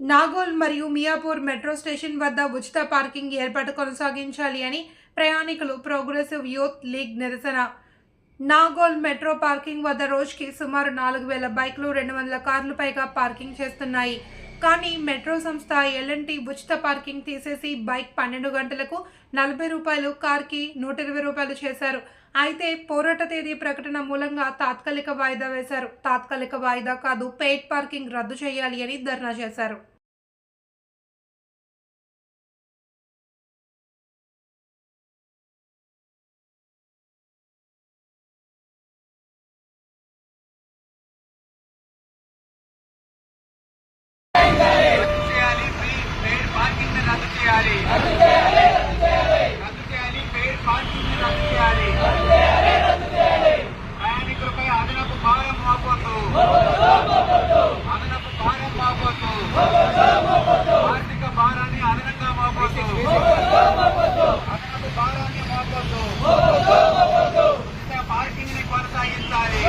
నాగోల్ మరియు Miyapur metro station వద్ద ఉచిత పార్కింగ్ ఏర్పాటు కొనసాగించాలి అని ప్రయాణికులు ప్రోగ్రెసివ్ యూత్ లీగ్ నిరసన. నాగోల్ మెట్రో పార్కింగ్ వద్ద రోజుకి సుమారు నాలుగు వేల బైక్లు రెండు వందల కార్లు పైగా పార్కింగ్ చేస్తున్నాయి. కానీ మెట్రో సంస్థ ఎల్ఎన్టీ ఉచిత పార్కింగ్ తీసేసి బైక్ పన్నెండు గంటలకు నలభై రూపాయలు కార్కి నూట ఇరవై రూపాయలు చేశారు. అయితే పోరాట తేదీ ప్రకటన మూలంగా తాత్కాలిక వాయిదా వేశారు. తాత్కాలిక వాయిదా కాదు పెయిడ్ పార్కింగ్ రద్దు చేయాలి అని ధర్నా చేశారు. భారం మాకొద్దు అదనపు భారం మాకొద్దు ఆర్థిక భారాన్ని అదనంగా మాకొద్దు అదనపు భారాన్ని మాకొద్దు పార్కింగ్ని కొనసాగించాలి.